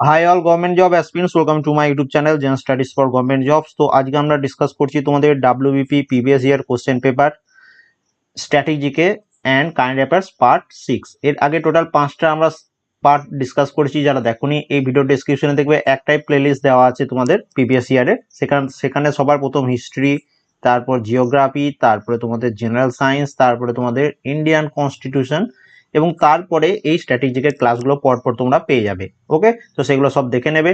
Hi all government job aspirants welcome to my YouTube channel Gen studies for government jobs তো আজকে আমরা discuss করছি তোমাদের WBP previous year question paper স্ট্র্যাটেজিকে and current affairs part six এর আগে total পাঁচটা আমরা পার্ট ডিসকাস করেছি, যারা দেখোনি, এই ভিডিও ডিসক্রিপশনে দেখবে একটাই প্লেলিস্ট দেওয়া আছে তোমাদের প্রিভিয়াস ইয়ারে সেখানে সেখানে সবার প্রথম হিস্ট্রি তারপর জিওগ্রাফি তারপরে তোমাদের জেনারেল সায়েন্স তারপরে তোমাদের ইন্ডিয়ান কনস্টিটিউশন এবং তারপরে এই স্ট্র্যাটেজিকের ক্লাসগুলো পরপর তোমরা পেয়ে যাবে ওকে তো সেগুলো সব দেখে নেবে।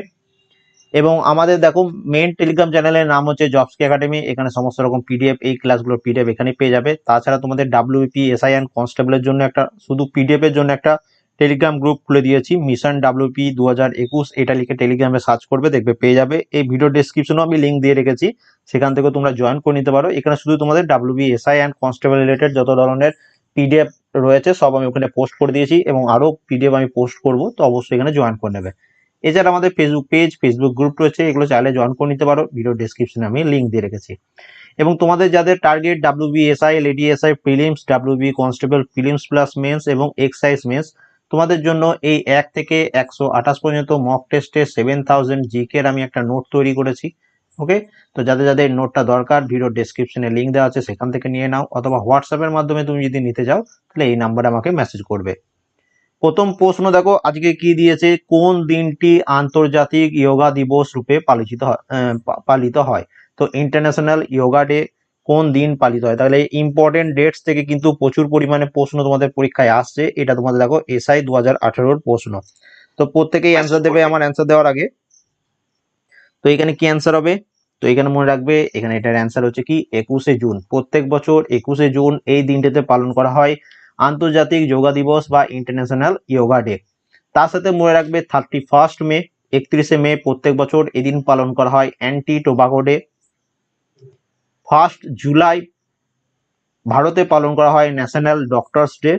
এবং আমাদের দেখো মেন টেলিগ্রাম চ্যানেলের নাম হচ্ছে জবসকি একাডেমি এখানে সমস্ত রকম পিডিএফ এই ক্লাসগুলোর পিডিএফ এখানে পেয়ে যাবে। তাছাড়া তোমাদের ডাব্লিউপি এসআই অ্যান্ড কনস্টেবলের জন্য একটা, শুধু পিডিএফ এর জন্য একটা টেলিগ্রাম গ্রুপ খুলে দিয়েছি। মিশন ডাব্লিউপি দু হাজার একুশ, এটা লিখে টেলিগ্রামে সার্চ করবে, দেখবে পেয়ে যাবে। এই ভিডিও ডেসক্রিপশনেও আমি লিঙ্ক দিয়ে রেখেছি, সেখান থেকে তোমরা জয়েন করে নিতে পারো। এখানে শুধু তোমাদের WB SI and constable related যত ধরনের পিডিএফ রয়েছে, সব আমি ওখানে পোস্ট করে দিয়েছি এবং আরও পিডিএফ আমি পোস্ট করব, তো অবশ্যই এখানে জয়েন করে নেবে। এছাড়া আমাদের ফেসবুক পেজ ফেসবুক গ্রুপ রয়েছে, এগুলো চাইলে জয়েন করে নিতে পারো ভিডিও ডেসক্রিপশনে আমি লিঙ্ক দিয়ে রেখেছি। এবং তোমাদের যাদের target WB SI LEDSI prelims WB constable prelims plus mains এবং এক্সাইজ মেন্স তোমাদের জন্য এই এক থেকে একশো আঠাশ পর্যন্ত মক টেস্টে সেভেন থাউজেন্ড জিকের আমি একটা নোট তৈরি করেছি। ওকে তো যাদের যাদের নোটটা দরকার ভিডিও ডেসক্রিপশনে লিঙ্ক দেওয়া আছে, সেখান থেকে নিয়ে নাও। অথবা হোয়াটসঅ্যাপের মাধ্যমে তুমি যদি নিতে যাও তাহলে এই নাম্বারে আমাকে মেসেজ করবে। প্রথম প্রশ্ন দেখো, আজকে কি দিয়েছে? কোন দিনটি আন্তর্জাতিক যোগা দিবস রূপে পালিত হয় পালিত হয়? তো ইন্টারন্যাশনাল যোগা ডে কোন দিন পালিত হয়? তাহলে ইম্পর্টেন্ট ডেটস থেকে কিন্তু প্রচুর পরিমাণে প্রশ্ন তোমাদের পরীক্ষায় আসছে। এটা তোমাদের দেখো, এসআই দু হাজার প্রশ্ন। তো প্রত্যেকেই অ্যান্সার দেবে, আমার অ্যান্সার দেওয়ার আগে। তো এখানে কি অ্যান্সার হবে? তো এখানে মনে রাখবে, এখানে এটার অ্যান্সার হচ্ছে কি? একুশে জুন। প্রত্যেক বছর একুশে জুন এই দিনটিতে পালন করা হয় আন্তর্জাতিক যোগা দিবস বা ইন্টারন্যাশনাল যোগা ডে তার সাথে মনে রাখবে থার্টি ফার্স্ট মে, একত্রিশে মে প্রত্যেক বছর এদিন পালন করা হয় anti tobacco day first July ভারতে পালন করা হয় ন্যাশনাল ডক্টরস ডে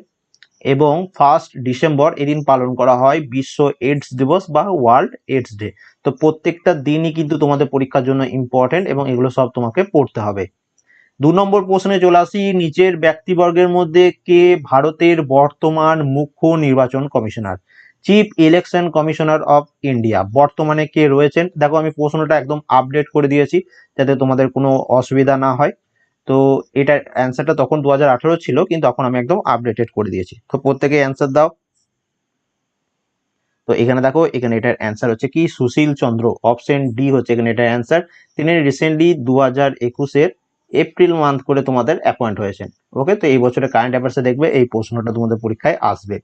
এবং ফার্স্ট ডিসেম্বর এদিন পালন করা হয় বিশ্ব এইডস দিবস বা ওয়ার্ল্ড এইডস ডে তো প্রত্যেকটা দিনই কিন্তু তোমাদের পরীক্ষার জন্য ইম্পর্টেন্ট এবং এগুলো সব তোমাকে পড়তে হবে। দু নম্বর প্রশ্নে চলে আসি, নিচের ব্যক্তিবর্গের মধ্যে কে ভারতের বর্তমান মুখ্য নির্বাচন commissioner? Chief election commissioner of India বর্তমানে কে রয়েছেন? দেখো আমি প্রশ্নটা একদম আপডেট করে দিয়েছি, যাতে তোমাদের কোনো অসুবিধা না হয়। তো এটার অ্যান্সারটা তখন দু হাজার আঠেরো ছিল, কিন্তু এখন আমি একদম আপডেটেড করে দিয়েছি। তো প্রত্যেকে অ্যান্সার দাও। তো এখানে দেখো, এখানে এটার অ্যান্সার হচ্ছে কি? সুশীল চন্দ্র অপশন ডি হচ্ছে এখানে এটার অ্যান্সার তিনি রিসেন্টলি দু হাজার একুশের এপ্রিল মান্থ করে তোমাদের অ্যাপয়েন্ট হয়েছেন। ওকে তো এই বছরে কারেন্ট অ্যাফেয়ার্সে দেখবে, এই প্রশ্নটা তোমাদের পরীক্ষায় আসবে।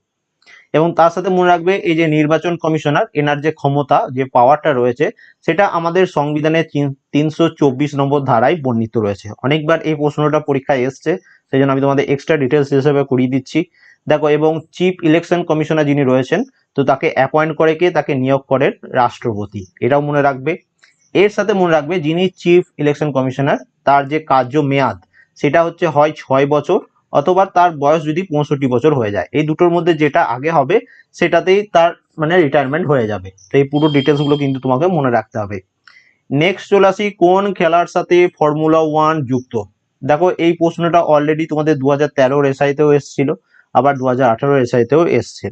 এবং তার সাথে মনে রাখবে এই যে নির্বাচন কমিশনার, এনার যে ক্ষমতা, যে পাওয়ারটা রয়েছে, সেটা আমাদের সংবিধানের তিনশো চব্বিশ নম্বর ধারায় বর্ণিত রয়েছে। অনেকবার এই প্রশ্নটা পরীক্ষায় এসছে সেই জন্য আমি তোমাদের এক্সট্রা ডিটেলস হিসেবে করিয়ে দিচ্ছি। দেখো, এবং চিফ ইলেকশন কমিশনার যিনি রয়েছেন, তো তাকে অ্যাপয়েন্ট করে কে? তাকে নিয়োগ করেন রাষ্ট্রপতি। এটাও মনে রাখবে। এর সাথে মনে রাখবে যিনি চিফ ইলেকশন কমিশনার তার যে কার্য মেয়াদ সেটা হচ্ছে হয় ছয় বছর। অথবা তার বয়স যদি পঁয়ষট্টি বছর হয়ে যায়। এই দুটোর মধ্যে যেটা আগে হবে, সেটাতেই তার মানে রিটায়ারমেন্ট হয়ে যাবে। তো এই পুরো ডিটেলসগুলো কিন্তু তোমাকে মনে রাখতে হবে। নেক্সট চলে আসি, কোন খেলার সাথে ফর্মুলা ওয়ান যুক্ত? দেখো, এই প্রশ্নটা অলরেডি তোমাদের দু হাজার তেরোর এসআইতেও এসেছিল, আবার দু হাজার আঠারোর এসআইতেও এসছে।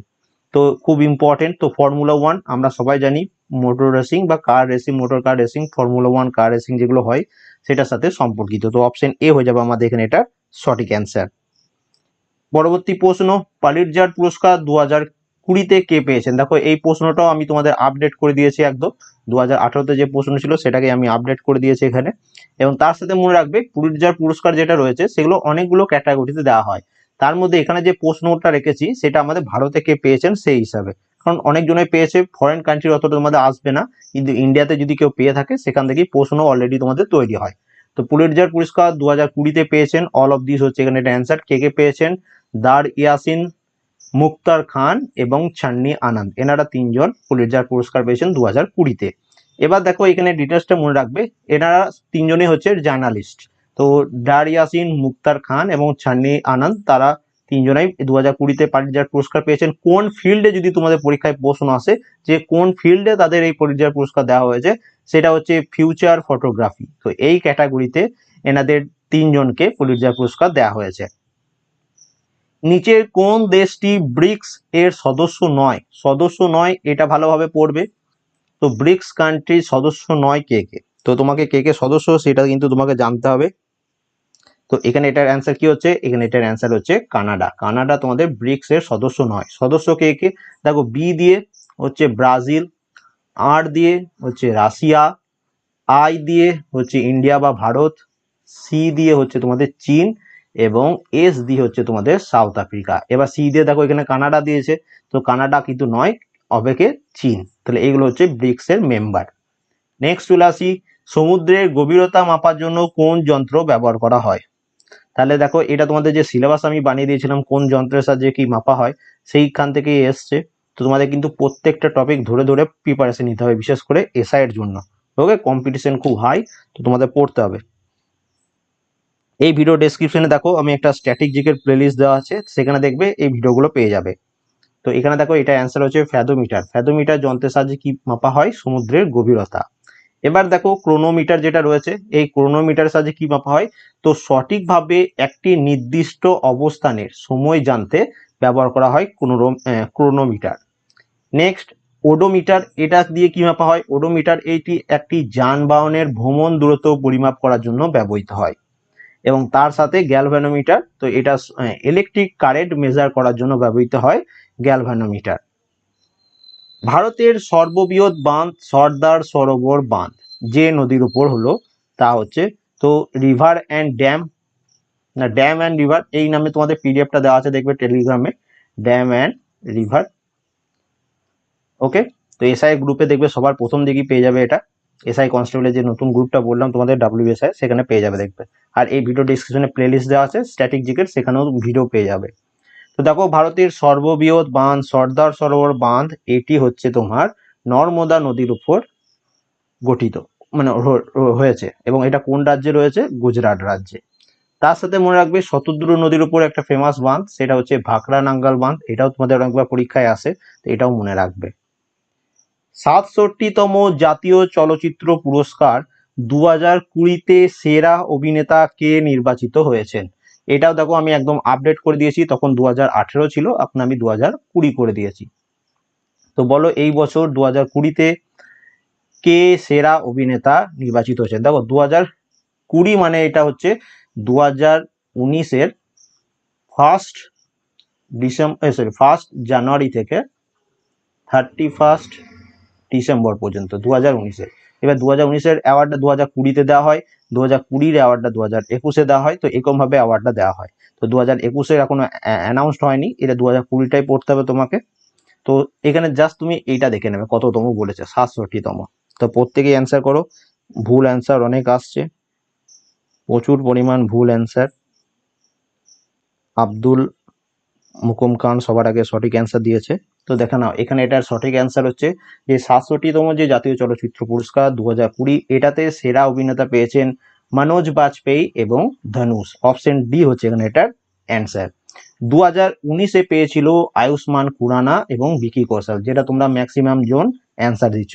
তো খুব ইম্পর্টেন্ট তো ফর্মুলা ওয়ান আমরা সবাই জানি মোটর রেসিং বা car racing motor car racing formula one car racing যেগুলো হয়, সেটার সাথে সম্পর্কিত। তো অপশন এ হয়ে যাবে আমাদের এখানে এটা সঠিক অ্যান্সার পরবর্তী প্রশ্ন পালিটজার পুরস্কার দু হাজার কুড়িতে কে পেয়েছেন? দেখো, এই প্রশ্নটাও আমি তোমাদের আপডেট করে দিয়েছি একদম। দু হাজার যে প্রশ্ন ছিল, সেটাকে আমি আপডেট করে দিয়েছি এখানে। এবং তার সাথে মনে রাখবে পুলিটজার পুরস্কার যেটা রয়েছে, সেগুলো অনেকগুলো ক্যাটাগরিতে দেওয়া হয়। তার মধ্যে এখানে যে প্রশ্নটা রেখেছি, সেটা আমাদের ভারতে কে পেয়েছেন, সেই হিসাবে। কারণ অনেকজনে পেয়েছে ফরেন কান্ট্রির অতটা তোমাদের আসবে না। কিন্তু ইন্ডিয়াতে যদি কেউ পেয়ে থাকে, সেখান থেকেই প্রশ্ন অলরেডি তোমাদের তৈরি হয়। তো পুলিটজার পুরস্কার দু হাজার কুড়িতে পেয়েছেন। অল অফ দিস হচ্ছে এখানে এটা অ্যান্সার কে কে পেয়েছেন? দার ইয়াসিন, মুক্তার খান এবং ছান্নি আনন্দ। এনারা তিনজন পুলিটজার পুরস্কার পেয়েছেন দু হাজার কুড়িতে। এবার দেখো এখানে ডিটেলসটা মনে রাখবে। এনারা তিনজনই হচ্ছে জার্নালিস্ট তো ডার ইয়াসিন, মুক্তার খান এবং ছান্নি আনন্দ তারা তিনজনাই দু হাজার কুড়িতে পালিটজার পুরস্কার পেয়েছেন। কোন ফিল্ডে যদি তোমাদের পরীক্ষায় প্রশ্ন আসে, যে কোন ফিল্ডে তাদের এই পলিটজার পুরস্কার দেওয়া হয়েছে, সেটা হচ্ছে ফিউচার ফটোগ্রাফি তো এই ক্যাটাগরিতে এনাদের তিনজনকে পুলিটজার পুরস্কার দেওয়া হয়েছে। নিচের কোন দেশটি ব্রিক্স এর সদস্য নয়? সদস্য নয়, এটা ভালোভাবে পড়বে। তো ব্রিক্স কান্ট্রির সদস্য নয় কে কে? তো তোমাকে কে কে সদস্য, সেটা কিন্তু তোমাকে জানতে হবে। তো এখানে এটার অ্যান্সার কি হচ্ছে? এখানে এটার অ্যান্সার হচ্ছে কানাডা। কানাডা তোমাদের ব্রিক্স এর সদস্য নয়। সদস্য কে কে? দেখো বি দিয়ে হচ্ছে ব্রাজিল আর দিয়ে হচ্ছে রাশিয়া আই দিয়ে হচ্ছে ইন্ডিয়া বা ভারত সি দিয়ে হচ্ছে তোমাদের চীন এবং এস দিয়ে হচ্ছে তোমাদের সাউথ আফ্রিকা। এবার সি দিয়ে দেখো, এখানে কানাডা দিয়েছে। তো কানাডা কিন্তু নয় অবেকে চীন। তাহলে এগুলো হচ্ছে ব্রিক্স এর মেম্বার নেক্সট চলে আসি। সমুদ্রের গভীরতা মাপার জন্য কোন যন্ত্র ব্যবহার করা হয়? তাহলে দেখো, এটা তোমাদের যে সিলেবাস আমি বানিয়ে দিয়েছিলাম, কোন যন্ত্রের সাহায্যে কি মাপা হয়, সেইখান থেকেই এসছে। তো তোমাদের কিন্তু প্রত্যেকটা টপিক ধরে ধরে প্রিপারেশন নিতে হবে, বিশেষ করে এসআই এর জন্য। ওকে কম্পিটিশন খুব হাই তো তোমাদের পড়তে হবে। এই ভিডিও ডেসক্রিপশনে দেখো, আমি একটা স্ট্যাটিক জিকের প্লেলিস্ট দেওয়া আছে, সেখানে দেখবে এই ভিডিওগুলো পেয়ে যাবে। তো এখানে দেখো, এটা অ্যান্সার হচ্ছে ফ্যাদোমিটার ফ্যাদোমিটার যন্ত্রের সাহায্যে কি মাপা হয়? সমুদ্রের গভীরতা। এবার দেখো ক্রোনোমিটার যেটা রয়েছে, এই ক্রোনোমিটার সাহায্যে কি মাপা হয়? তো সঠিকভাবে একটি নির্দিষ্ট অবস্থানের সময় জানতে ব্যবহার করা হয় ক্রোনোমিটার নেক্সট ওডোমিটার এটা দিয়ে কি মাপা হয়? ওডোমিটার এইটি একটি যানবাহনের ভ্রমণ দূরত্ব পরিমাপ করার জন্য ব্যবহৃত হয়। এবং তার সাথে গ্যালভ্যানোমিটার তো এটা ইলেকট্রিক কারেন্ট মেজার করার জন্য ব্যবহৃত হয় গ্যালভ্যানোমিটার ভারতের সর্ববৃহৎ বাঁধ সর্দার সরোবর বাঁধ। যে নদীর উপর হলো, তা হচ্ছে তো রিভার অ্যান্ড ড্যাম না ড্যাম অ্যান্ড রিভার এই নামে তোমাদের পিডিএফটা দেওয়া আছে, দেখবে টেলিগ্রামে ড্যাম অ্যান্ড রিভার ওকে? তো এসআই গ্রুপে দেখবে সবার প্রথম দিকেই পেয়ে যাবে এটা। এসআই কনস্টেবলের যে নতুন গ্রুপটা বললাম, তোমাদের ডাব্লিউএসআই সেখানে পেয়ে যাবে দেখবে। আর এই ভিডিও ডিসক্রিপশনে প্লেলিস্ট দেওয়া আছে স্ট্যাটিক জিকের সেখানেও ভিডিও পেয়ে যাবে। তো দেখো ভারতের সর্ববৃহৎ বাঁধ, সর্দার সরোবর বাঁধ, এটি হচ্ছে তোমার নর্মদা নদীর উপর গঠিত মানে হয়েছে এবং এটা কোন রাজ্যে রয়েছে? গুজরাট রাজ্যে। তার সাথে মনে রাখবে শতদ্রু নদীর উপর একটা ফেমাস বাঁধ, সেটা হচ্ছে ভাকরা নাঙ্গাল বাঁধ, এটাও তোমাদের অনেকবার পরীক্ষায় আসে, তো এটাও মনে রাখবে। সাতষট্টিতম জাতীয় চলচ্চিত্র পুরস্কার দু হাজার কুড়িতে সেরা অভিনেতা কে নির্বাচিত হয়েছেন? এটাও দেখো আমি একদম আপডেট করে দিয়েছি, তখন দু হাজার আঠেরো ছিল, এখন আমি দু হাজার কুড়ি করে দিয়েছি। তো বলো এই বছর দু হাজার কুড়িতে কে সেরা অভিনেতা নির্বাচিত হয়েছেন দেখো দু হাজার কুড়ি মানে এটা হচ্ছে দু হাজার উনিশের first December sorry first January থেকে থার্টি ফার্স্ট ডিসেম্বর পর্যন্ত দু হাজার উনিশের। এবার দু হাজার উনিশের অ্যাওয়ার্ডটা দু হাজার কুড়িতে দেওয়া হয় দু হাজার কুড়ির অ্যাওয়ার্ডটা দু হাজার একুশে দেওয়া হয়, তো এরকমভাবে অ্যাওয়ার্ডটা দেওয়া হয়। তো দু হাজার একুশের এখনও অ্যানাউন্সড হয়নি, এটা দু হাজার কুড়িটাই পড়তে হবে তোমাকে। তো এখানে জাস্ট তুমি এইটা দেখে নেবে, কততম বলেছে, সাতষট্টিতম। তো প্রত্যেকেই অ্যান্সার করো, ভুল অ্যান্সার অনেক আসছে। প্রচুর পরিমাণ ভুল অ্যান্সার আব্দুল মুকুম খান সবার আগে সঠিক অ্যান্সার দিয়েছে। তো দেখে নাও, এখানে এটার সঠিক অ্যান্সার হচ্ছে যে সাতষট্টিতম যে জাতীয় চলচ্চিত্র পুরস্কার দু হাজার কুড়ি, এটাতে সেরা অভিনেতা পেয়েছেন মনোজ বাজপেয়ী এবং ধনুষ। অপশন ডি হচ্ছে এখানে এটার অ্যান্সার দু হাজার উনিশে পেয়েছিল আয়ুষ্মান খুরানা এবং বিকি কৌশল, যেটা তোমরা ম্যাক্সিমাম জন অ্যান্সার দিচ্ছ।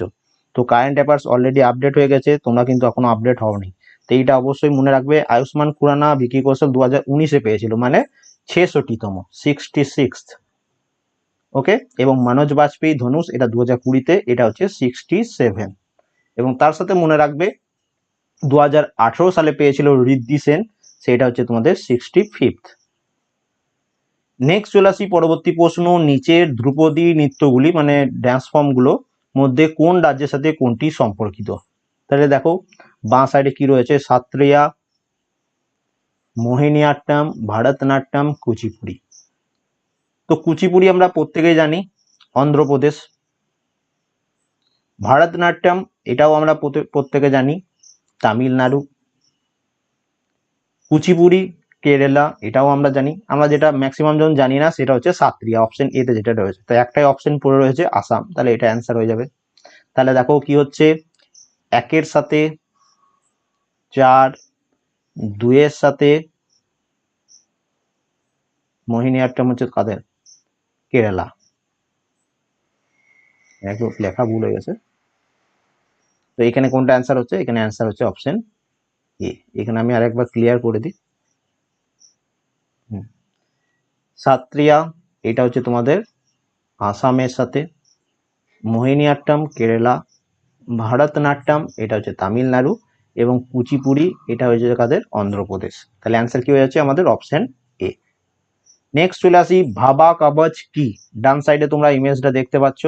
তো কারেন্ট অ্যাফেয়ার্স অলরেডি আপডেট হয়ে গেছে, তোমরা কিন্তু এখনও আপডেট হওনি। তো এইটা অবশ্যই মনে রাখবে, আয়ুষ্মান খুরানা বিকি কৌশল দু হাজার উনিশে পেয়েছিল মানে ছেষট্টিতম সিক্সটি সিক্স ওকে? এবং মনোজ বাজপেয়ী, ধনুষ, এটা দু হাজার কুড়িতে, এটা হচ্ছে সিক্সটি সেভেন এবং তার সাথে মনে রাখবে দু হাজার আঠেরো সালে পেয়েছিল ঋদ্ধি সেন, সেটা হচ্ছে তোমাদের সিক্সটি ফিফথ নেক্সট চলে আসি, পরবর্তী প্রশ্ন, নিচের ধ্রুপদী নৃত্যগুলি মানে ড্যান্স ফর্মগুলো মধ্যে কোন রাজ্যের সাথে কোনটি সম্পর্কিত? তাহলে দেখো, বাঁ সাইডে কি রয়েছে? সাত্রিয়া মোহিনীআট্টম ভারতনাট্যম, কুচিপুড়ি। তো কুচিপুড়ি আমরা প্রত্যেকেই জানি, অন্ধ্রপ্রদেশ। ভারতনাট্যম, এটাও আমরা প্রত্যেকে জানি, তামিলনাড়ু। কুচিপুড়ি, কেরালা, এটাও আমরা জানি। আমরা যেটা ম্যাক্সিমাম জন জানি না, সেটা হচ্ছে সাত্রিয়া অপশন এতে যেটা রয়েছে। তো একটাই অপশন পড়ে রয়েছে আসাম, তাহলে এটা অ্যান্সার হয়ে যাবে। তাহলে দেখো কি হচ্ছে, একের সাথে চার, দুইয়ের সাথে মোহিনী আট্টম হচ্ছে কাদের? কেরালা। একটু লেখা ভুল হয়ে গেছে। তো এখানে কোনটা অ্যান্সার হচ্ছে? এখানে অ্যান্সার হচ্ছে অপশন এ এখানে আমি আরেকবার ক্লিয়ার করে দিই। সাত্রিয়া, এটা হচ্ছে তোমাদের আসামের সাথে। মোহিনীআট্টম কেরালা। ভারতনাট্যম, এটা হচ্ছে তামিলনাড়ু। এবং কুচিপুড়ি, এটা হচ্ছে কাদের? অন্ধ্রপ্রদেশ। তাহলে অ্যান্সার কি হয়ে যাচ্ছে? আমাদের অপশন নেক্সট চলে আসি ভাবা কাবচ কি ডান সাইডে তোমরা ইমেজটা দেখতে পাচ্ছ।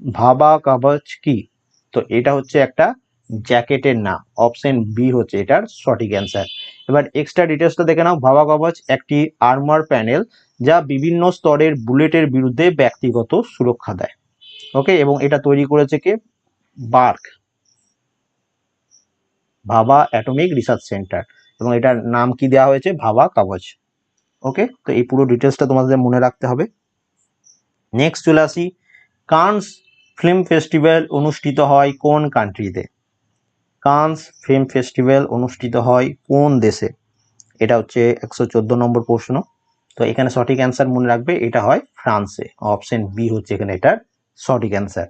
ভাবা কাবচ কি তো এটা হচ্ছে একটা জ্যাকেটের নাম। অপশন বি হচ্ছে এটার সঠিক অ্যান্সার এবার এক্সট্রা ডিটেলসটা দেখে নাও। ভাবা কবচ একটি আর্মার প্যানেল যা বিভিন্ন স্তরের বুলেটের বিরুদ্ধে ব্যক্তিগত সুরক্ষা দেয়। ওকে এবং এটা তৈরি করেছে কে? BARC Bhabha atomic research centre এবং এটার নাম কি দেওয়া হয়েছে? ভাবা কাগজ ওকে তো এই পুরো ডিটেলসটা তোমাদের মনে রাখতে হবে। নেক্সট চলে আসি। কানস ফিল্ম ফেস্টিভ্যাল অনুষ্ঠিত হয় কোন কান্ট্রিতে কানস ফিল্ম ফেস্টিভ্যাল অনুষ্ঠিত হয় কোন দেশে? এটা হচ্ছে একশো চোদ্দ নম্বর প্রশ্ন। তো এখানে সঠিক অ্যান্সার মনে রাখবে, এটা হয় ফ্রান্সে অপশন বি হচ্ছে এখানে এটার সঠিক অ্যান্সার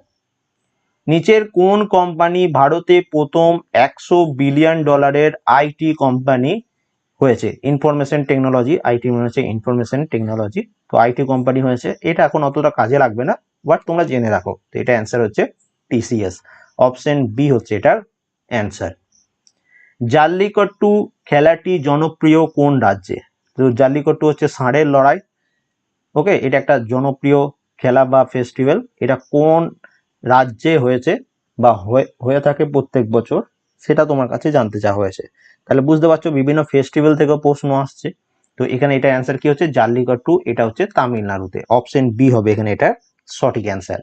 নিচের কোন কোম্পানি ভারতে প্রথম একশো বিলিয়ন ডলারের আইটি কোম্পানি হয়েছে। ইনফরমেশন টেকনোলজি আইটি মানে হচ্ছে ইনফরমেশন টেকনোলজি তো আইটি কোম্পানি হয়েছে। এটা এখন অতটা কাজে লাগবে না বাট তোমরা জেনে রাখো। তো এটা অ্যান্সার হচ্ছে টিসিএস অপশন বি হচ্ছে এটার অ্যান্সার জাল্লিকট্টু খেলাটি জনপ্রিয় কোন রাজ্যে? তো জাল্লিকট্টু হচ্ছে ষাঁড়ের লড়াই। ওকে এটা একটা জনপ্রিয় খেলা বা ফেস্টিভ্যাল এটা কোন রাজ্যে হয়েছে বা হয়ে- থাকে প্রত্যেক বছর? সেটা তোমার কাছে জানতে চাওয়া হয়েছে। তাহলে বুঝতে পারছ, বিভিন্ন ফেস্টিভ্যাল থেকে প্রশ্ন আসছে। তো এখানে এটা অ্যান্সার কি হচ্ছে? জাল্লিকট্টু এটা হচ্ছে তামিলনাড়ুতে। অপশন বি হবে এখানে এটা সঠিক অ্যান্সার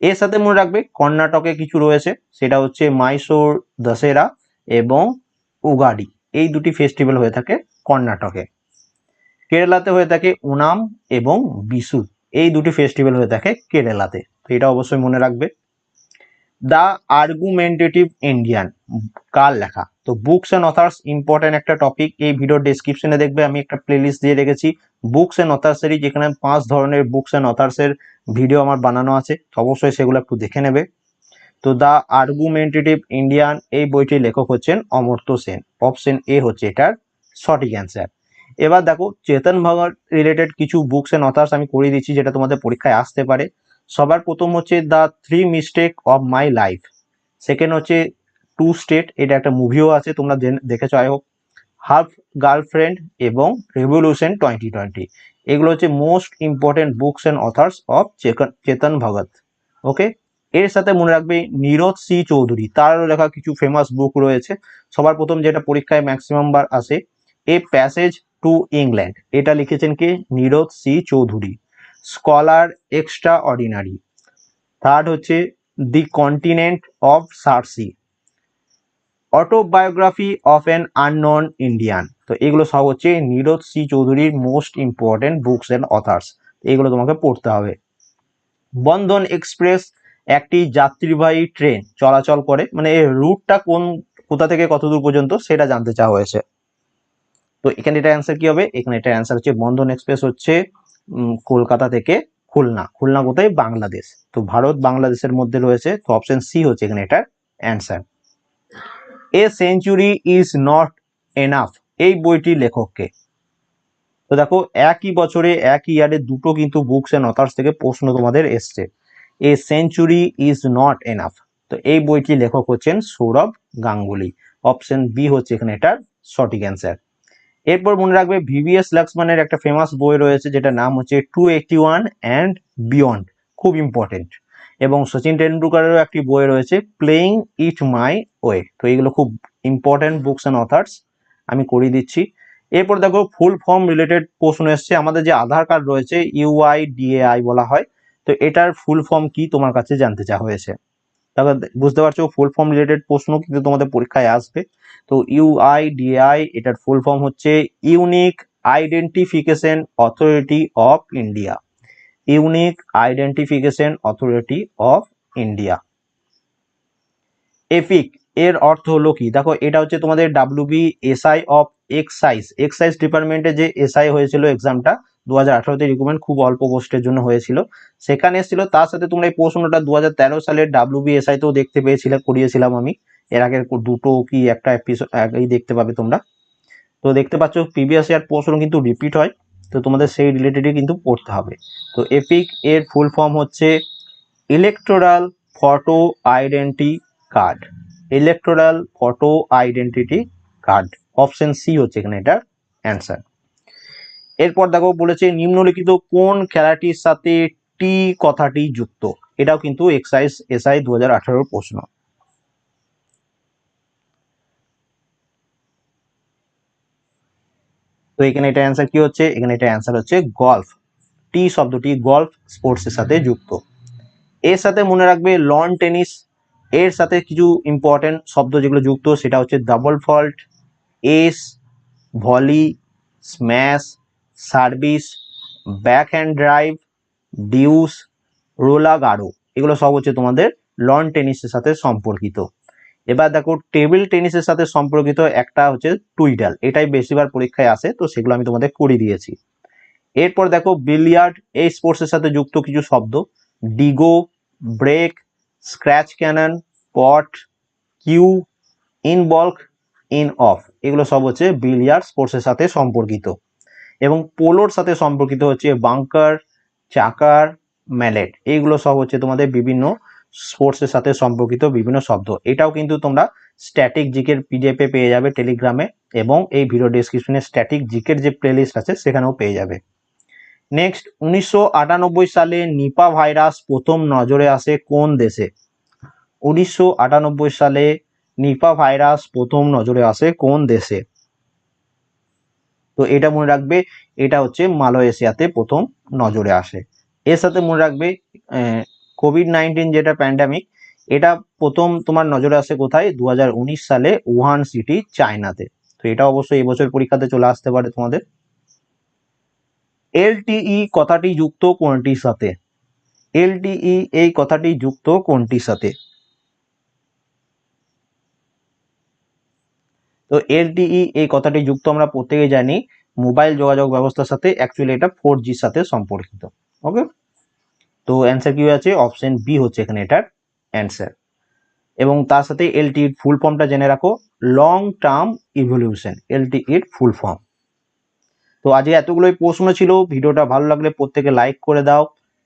এর সাথে মনে রাখবে, কর্ণাটকে কিছু রয়েছে, সেটা হচ্ছে মাইসোর দশেরা এবং উগাডি এই দুটি ফেস্টিভ্যাল হয়ে থাকে কর্ণাটকে। কেরালাতে হয়ে থাকে উনাম এবং বিশু এই দুটি ফেস্টিভ্যাল হয়ে থাকে কেরালাতে। তো এটা অবশ্যই মনে রাখবে। দ্য আর্গুমেন্টেটিভ ইন্ডিয়ান, কার লেখা? তো বুকস অ্যান্ড অথার্স ইম্পর্টেন্ট একটা টপিক এই ভিডিও ডেসক্রিপশনে দেখবে, আমি একটা প্লেলিস্ট দিয়ে রেখেছি বুকস অ্যান্ড অথার্সেরই যেখানে পাঁচ ধরনের বুকস অ্যান্ড অথার্সের ভিডিও আমার বানানো আছে অবশ্যই সেগুলো একটু দেখে নেবে। তো দ্য আর্গুমেন্টেটিভ ইন্ডিয়ান, এই বইটির লেখক হচ্ছেন অমর্ত্য সেন অপশন এ হচ্ছে এটার সঠিক অ্যান্সার এবার দেখো, চেতন ভগত রিলেটেড কিছু বুকস এন্ড অথার্স আমি করে দিচ্ছি, যেটা তোমাদের পরীক্ষায় আসতে পারে। সবার প্রথম হচ্ছে the three mistake of my life second হচ্ছে টু স্টেট এটা একটা মুভিও আছে, তোমরা দেখেছ আই হোক হাফ গার্লফ্রেন্ড এবং রেভলিউশন টোয়েন্টি টোয়েন্টি এগুলো হচ্ছে most important books and authors of Chetan Bhagat okay এর সাথে মনে রাখবে নীরজ সি চৌধুরী, তারও লেখা কিছু ফেমাস বুক রয়েছে। সবার প্রথম যেটা পরীক্ষায় ম্যাক্সিমাম বার আসে এ প্যাসেজ টু ইংল্যান্ড এটা লিখেছেন কে? Nirad C Chaudhuri. Scholar extraordinary third হচ্ছে the continent of Circe. Autobiography of an unknown Indian. তো এগুলো সব হচ্ছে নীরজ সি চৌধুরীর most important books and authors. এগুলো তোমাকে পড়তে হবে। বন্ধন এক্সপ্রেস একটি যাত্রীবাহী ট্রেন চলাচল করে। মানে এর রুটটা কোন, কোথা থেকে কতদূর পর্যন্ত সেটা জানতে চাওয়া হয়েছে। তো এখানে এটা অ্যান্সার কি হবে? এখানে এটা অ্যান্সার হচ্ছে বন্ধন এক্সপ্রেস হচ্ছে কলকাতা থেকে খুলনা। খুলনা কোথায়? বাংলাদেশ। তো ভারত, বাংলাদেশের মধ্যে রয়েছে। তো অপশন সি হচ্ছে এখানে এটার answer a century is not enough এই বইটি লেখককে। তো দেখো, একই বছরে, একই ইয়ারে দুটো কিন্তু বুকস এন্ড অথার্স থেকে প্রশ্ন তোমাদের এসছে। A century is not enough তো এই বইটি লেখক হচ্ছেন সৌরভ গাঙ্গুলি। অপশন বি হচ্ছে এখানে এটার সঠিক অ্যান্সার এরপর মনে রাখবে ভিভিএস লক্সমানের একটা ফেমাস বই রয়েছে যেটা নাম হচ্ছে two eighty one and beyond খুব ইম্পর্টেন্ট এবং সচিন টেন্ডুলকারেরও একটি বই রয়েছে প্লেইং ইট মাই ওয়ে তো এগুলো খুব ইম্পর্টেন্ট বুকস অ্যান্ড অথার্স আমি করিয়ে দিচ্ছি। এরপর দেখো ফুল ফর্ম রিলেটেড প্রশ্ন এসছে। আমাদের যে আধার কার্ড রয়েছে ইউআই ডিএআই বলা হয়, তো এটার ফুল ফর্ম কি তোমার কাছে জানতে চাওয়া হয়েছে? তাহলে বুঝতে পারছ ফুল ফর্ম রিলেটেড প্রশ্ন কিন্তু তোমাদের পরীক্ষায় আসবে। তো ইউআইডিআই এটার ফুল ফর্ম হচ্ছে unique identification authority of India unique identification authority of India EPIC এর অর্থ হলো কি? দেখো এটা হচ্ছে তোমাদের WB SI of excise excise ডিপার্টমেন্টে যে এসআই হয়েছিল এক্সামটা দু হাজার আঠারোতে রিক্রুটমেন্ট খুব অল্প পোস্টের জন্য হয়েছিল। সেখানে এসেছিল, তার সাথে তোমরা এই প্রশ্নটা দু হাজার তেরো সালের ডাব্লিউবি এসআই তেও দেখতে পেয়েছিলে, করিয়েছিলাম আমি। এর আগে দুটো কি একটা এপিসোড আগেই দেখতে পাবে তোমরা। তো দেখতে পাচ্ছ প্রিভিয়াস ইয়ার প্রশ্ন কিন্তু রিপিট হয়, তো তোমাদের সেই রিলেটেডই কিন্তু পড়তে হবে। তো এপিক এর ফুল ফর্ম হচ্ছে electoral photo identity card electoral photo identity card option C হচ্ছে এখানে এটার অ্যান্সার এরপর দেখো বলেছে নিম্নলিখিত কোন খেলাটির সাথে টি কথাটি যুক্ত? এটাও কিন্তু এক্সাইজ, এসআই দু হাজার প্রশ্ন। তো এখানে এটা অ্যান্সার কি হচ্ছে? এখানে এটা অ্যান্সার হচ্ছে গল্ফ টি শব্দটি গল্ফ স্পোর্টসের সাথে যুক্ত। এর সাথে মনে রাখবে লন টেনিস এর সাথে কিছু ইম্পর্টেন্ট শব্দ যেগুলো যুক্ত, সেটা হচ্ছে double fault ace volley smash service backhand drive deuce, রোলা গাড়ো এগুলো সব হচ্ছে তোমাদের লন টেনিসের সাথে সম্পর্কিত। এবার দেখো টেবিল টেনিসের সাথে সম্পর্কিত একটা হচ্ছে টুইডাল, এটাই বেশিরভাগ পরীক্ষায় আসে, তো সেগুলো আমি তোমাদের করে দিয়েছি। এরপর দেখো বিলিয়ার্ড এই স্পোর্টসের সাথে যুক্ত কিছু শব্দ, ডিগো break scratch cannon pot cue in baulk in off এগুলো সব হচ্ছে বিলিয়ার্ড স্পোর্টসের সাথে সম্পর্কিত। এবং পোলোর সাথে সম্পর্কিত হচ্ছে বাংকার, চাকার, ম্যালেট। এইগুলো সব হচ্ছে তোমাদের বিভিন্ন স্পোর্টসের সাথে সম্পর্কিত বিভিন্ন শব্দ। এটাও কিন্তু তোমরা স্ট্যাটিক জিকের পিডিএফে পেয়ে যাবে টেলিগ্রামে এবং এই ভিডিও ডেসক্রিপশনে স্ট্যাটিক জিকের যে প্লেলিস্ট আছে সেখানেও পেয়ে যাবে। নেক্সট, উনিশশো আটানব্বই সালে নিপা ভাইরাস প্রথম নজরে আসে কোন দেশে? উনিশশো আটানব্বই সালে নিপা ভাইরাস প্রথম নজরে আসে কোন দেশে? তো এটা মনে রাখবে, এটা হচ্ছে মালয়েশিয়াতে প্রথম নজরে আসে। এর সাথে মনে রাখবে কোভিড নাইন্টিন যেটা প্যান্ডামিক এটা প্রথম তোমার নজরে আসে কোথায়? দু হাজার উনিশ সালে উহান সিটি চায়নাতে তো এটা অবশ্যই এবছর পরীক্ষাতে চলে আসতে পারে তোমাদের। এলটিই কথাটি যুক্ত কোনটির সাথে? এলটিই এই কথাটি যুক্ত কোনটির সাথে? তো এলটিই এই কথাটি যুক্ত আমরা প্রত্যেকে জানি, মোবাইল যোগাযোগ ব্যবস্থার সাথে অ্যাকচুয়ালি এটা ফোর জির সাথে সম্পর্কিত ওকে তো অ্যান্সার কি আছে অপশন বি হচ্ছে এখানে এটার অ্যান্সার এবং তার সাথে এলটি এর ফুল ফর্মটা জেনে রাখো লং টার্ম ইভলিউশন এলটি এর ফুল ফর্ম তো আজকে এতগুলোই প্রশ্ন ছিল, ভিডিওটা ভালো লাগলে প্রত্যেকে লাইক করে দাও।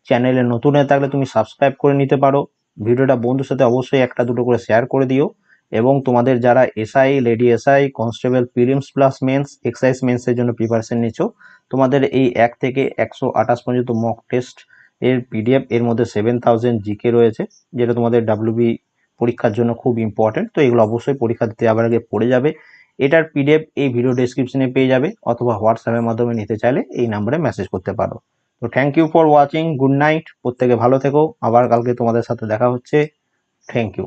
চ্যানেলে নতুন হয়ে থাকলে তুমি সাবস্ক্রাইব করে নিতে পারো। ভিডিওটা বন্ধুর সাথে অবশ্যই একটা দুটো করে শেয়ার করে দিও। এবং তোমাদের যারা SI lady SI constable prelims plus mains excise মেন্সের জন্য প্রিপারেশন নিচ্ছ তোমাদের এই এক থেকে একশো আঠাশ পর্যন্ত মক টেস্ট এর পিডিএফ এর মধ্যে সেভেন থাউজেন্ড জিকে রয়েছে, যেটা তোমাদের ডাব্লিউবি পরীক্ষার জন্য খুব ইম্পর্টেন্ট তো এগুলো অবশ্যই পরীক্ষা দিতে আবার আগে পড়ে যাবে। এটার পিডিএফ এই ভিডিও ডেসক্রিপশনে পেয়ে যাবে, অথবা হোয়াটসঅ্যাপের মাধ্যমে নিতে চাইলে এই নাম্বারে মেসেজ করতে পারো। তো thank you for watching good night প্রত্যেকে ভালো থেকো, আবার কালকে তোমাদের সাথে দেখা হচ্ছে থ্যাংক ইউ